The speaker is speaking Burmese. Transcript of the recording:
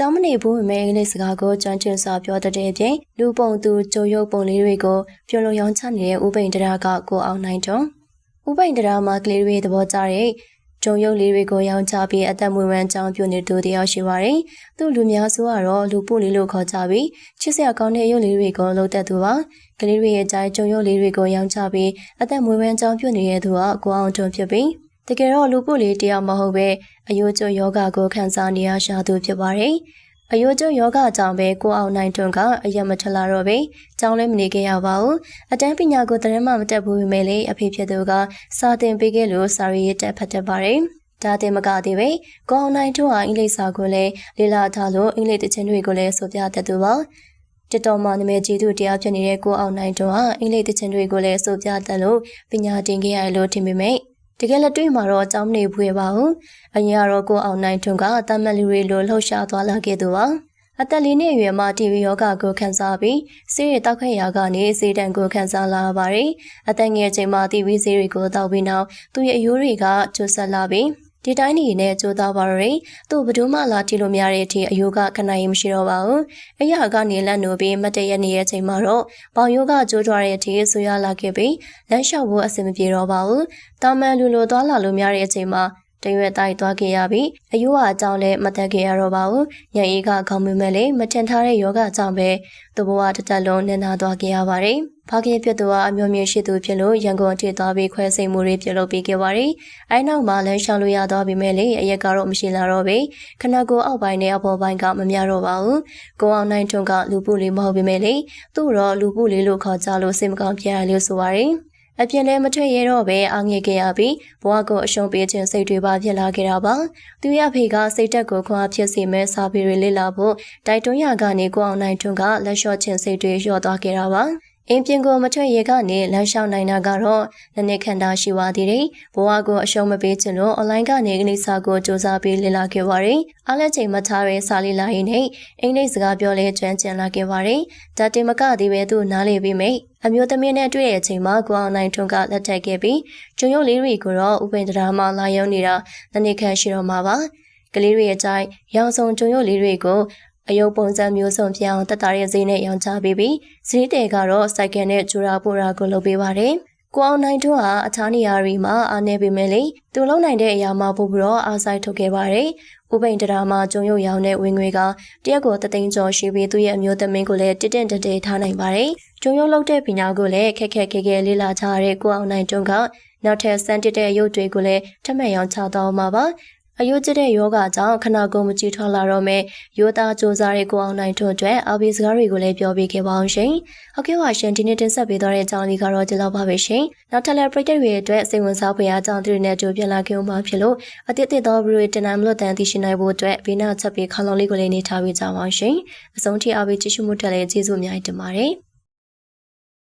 ကျောင်းမနေဘူးမဲအင်္ဂလိပ်စကားကိုကျွမ်းကျင်စွာပြောတတ်တဲ့အပြင်လူပုံသူကြိုရုပ်ပုံလေးတွေကိုပြုံလုံရောင်းချနေတဲ့ဥပိန်တရာကကိုအောင်နိုင်တွန်းဥပိန်တရာမှာကလေးတွေသဘောကျတဲ့ဂျုံရုပ်လေးတွေကိုရောင်းချပြီးအသက်မွေးဝမ်းကြောင်းပြုနေသူတယောက်ရှိပါတယ်။သူ့လူများစုကတော့လူပုလေးလို့ခေါ်ကြပြီးချစ်စရာကောင်းတဲ့ရုပ်လေးတွေကိုလှုပ်သက်သူပါ။ကလေးတွေရဲ့ကြိုင်ဂျုံရုပ်လေးတွေကိုရောင်းချပြီးအသက်မွေးဝမ်းကြောင်းပြုနေတဲ့သူကကိုအောင်တွန်းဖြစ်ပြီး တကယ်တော့လူပုလေးတယောက်မဟုတ်ပဲအယိုးကျယောဂကိုခံစားနေရရှာသူဖြစ်ပါတယ်။အယိုးကျယောဂကြောင့်ပဲကိုအောင်နိုင်တွန်းကအယက်မထလာတော့ပဲကြောင်းလည်းမနေခဲ့ရပါဘူးအတန်းပညာကိုတရင်မှမတက်ဘူးပဲလေအဖေဖြစ်သူကစာသင်ပေးခဲ့လို့စာရီတက်ဖတ်တတ်ပါတယ်ဒါတင်မကသေးပဲကိုအောင်နိုင်တို့ဟာအင်္ဂလိပ်စာကိုလည်းလေ့လာထားလို့အင်္ဂလိပ်တခြင်းတွေကိုလည်းဆိုပြတတ်သူပါတတော်မှနာမည်ကြီးသူတရားဖြစ်နေတဲ့ကိုအောင်နိုင်တို့ဟာအင်္ဂလိပ်တခြင်းတွေကိုလည်းဆိုပြတတ်လို့ပညာတင်ခဲ့ရလို့ထင်ပေမဲ့ တကယ်လက်တွေ့မှာတော့အကြောင်းနေဘူးပါဘူးအရင်ကတော့ကိုအောင်နိုင်ထွန်းကတမန်လူတွေလိုလှုပ်ရှားသွားလာခဲ့သူပါအသက်လေးနှစ်အရွယ်မှာတီဗီယောဂကိုခံစားပြီးဆေးရတောက်ခဲ့ရာကနေဆေးတံကိုခံစားလာပါတယ်။အသက်ငယ်ချိန်မှာတီဗီဆေးတွေကိုတောက်ပြီးနောက်သူ့ရဲ့အယိုးတွေကကျိုးဆက်လာပြီး ဒီတိုင်းနေနဲ့ကြိုးသားပါရယ်သူ့ဘဒူးမလာတီလိုများတဲ့အထိအယိုးကခဏရင်မရှိတော့ပါဘူးအရာကနေလက်နိုပြီးမတရနေရဲ့ချိန်မှာတော့ဘောင်ယိုးကကြိုးထွားတဲ့အထိဆူရလာခဲ့ပြီးလမ်းလျှောက်ဖို့အဆင်မပြေတော့ပါဘူးတာမန်လူလိုသွားလာလို့များတဲ့အချိန်မှာ တရွက်တိုက်သွားခဲ့ရပြီးအယိုးဟာအကြောင်းလည်းမတက်ခဲ့ရတော့ပါဘူးညအေးကခေါင်းမမဲ့လေမထင်ထားတဲ့ယောဂအကြောင်းပဲသူ့ဘဝတစ်သက်လုံးနင်နာသွားခဲ့ရပါတယ်ဖခင်ဖြစ်သူကအမျိုးမျိုးရှိသူဖြစ်လို့ရန်ကုန်ထိသွားပြီးခွဲစိတ်မှုတွေပြုလုပ်ပေးခဲ့ပါတယ်။အဲနောက်မှာလမ်းလျှောက်လို့ရသွားပြီမဲ့လေအရက်ကတော့မရှိလာတော့ပဲခဏကိုအောက်ပိုင်းနဲ့အပေါ်ပိုင်းကမများတော့ပါဘူး။ကိုအောင်နိုင်ထွန်းကလူပုလေးမဟုတ်ပြီမဲ့လေသူ့တော့လူပုလေးလို့ခေါ်ကြလို့စိတ်မကောင်းဖြစ်ရလို့ဆိုပါတယ်။ အပြင်လည်းမထွက်ရတော့ပဲအာငြိခဲ့ရပြီးဘဝကိုအရှုံးပေးခြင်းစိတ်တွေပါဖြစ်လာခဲ့တာပါသူရဖေကစိတ်တက်ကိုခွန်အားဖြစ်စေမဲ့စာပေတွေလေ့လာဖို့တိုက်တွန်းရကနေကိုအောင်နိုင်ထွန်းကလက်လျှော့ခြင်းစိတ်တွေလျော့သွားခဲ့တာပါ အင်းပြင်ကိုမထွက်ရေကနေလမ်းလျှောက်နိုင်တာကတော့နည်းနည်းခန္ဓာရှိပါသေးတယ်။ဘဝကိုအရှုံးမပေးချင်လို့အွန်လိုင်းကနေကနေစာကိုစူးစမ်းပြီးလေ့လာခဲ့ပါတယ်။အားလက်ချိန်မထားရဲစာလေးလာရင်းနဲ့အင်္ဂလိပ်စကားပြောလဲကျွမ်းကျင်လာခဲ့ပါတယ်။ဒါတင်မကသေးပဲသူ့နားလေပြီးမိအမျိုးသမီးနဲ့တွေ့တဲ့အချိန်မှာကိုအောင်နိုင်ထွန်းကလက်ထပ်ခဲ့ပြီးကျုံရုပ်လေးတွေကိုတော့ဥပိန်တရာမှလာရုံနေတာတနေ့ခန့်ရှိတော့မှာပါ။ကလေးတွေရဲ့ကြိုင်ရောင်စုံကျုံရုပ်လေးတွေကို အယုတ်ပုံစံမျိုးစုံပြောင်းတက်တာရဲ့ဈေးနဲ့ရောင်းချပေးပြီးဈေးတယ်ကတော့စိုက်ကယ်နဲ့ဂျူရာပိုရာကိုလုပ်ပေးပါတယ်။ကိုအောင်နိုင်တို့ဟာအခြားနေရာတွေမှာအားနေပေမဲ့လေသူလုံနိုင်တဲ့အရာမှပို့ပြီးတော့အားဆိုင်ထုတ်ခဲ့ပါတယ်။ဥပိန်တရာမှာကျုံရုပ်ရောင်းတဲ့ဝင်ငွေကတရက်ကိုတသိန်းကျော်ရှိပြီးသူ့ရဲ့အမျိုးသမီးကိုလည်းတင့်တင့်တဲတဲထားနိုင်ပါတယ်။ကျုံရုပ်လုပ်တဲ့ပညာကိုလည်းခက်ခက်ခဲခဲလေ့လာကြတဲ့ကိုအောင်နိုင်တွန်းကနောက်ထပ်စမ်းတစ်တဲ့ရုပ်တွေကိုလည်းထပ်မံရောင်းချတော့မှာပါ အယိုးကျတဲ့ယောဂကြောင့်ခနာကုန်မကြည့်ထွက်လာတော့မဲ့ယောသားစူးစားတဲ့ကိုအောင်နိုင်ထွန်းအတွက်အဘိစကားတွေကိုလည်းပြောပြခဲ့ပါအောင်ရှင်။ဟုတ်ကဲ့ပါရှင်ဒီနေ့တင်ဆက်ပေးသွားတဲ့အကြောင်းလေးကတော့ဒီလောက်ပါပဲရှင်။နောက်ထပ်လည်းပရိသတ်တွေအတွက်စိတ်ဝင်စားဖွယ်အကြောင်းတွေနဲ့ကြိုပြလာခဲ့အောင်ပါဖြစ်လို့အတိတ်သောဗီဒီယိုတင်နိုင်မလို့တန်သိရှိနိုင်ဖို့အတွက်ဘေးနားချက်ပေးခေါင်းလုံးလေးကိုလည်းနေထားပေးကြပါအောင်ရှင်။အဆုံးထိအဘိကြည့်ရှုမှုတက်လည်းကျေးဇူးအများကြီးတင်ပါတယ်။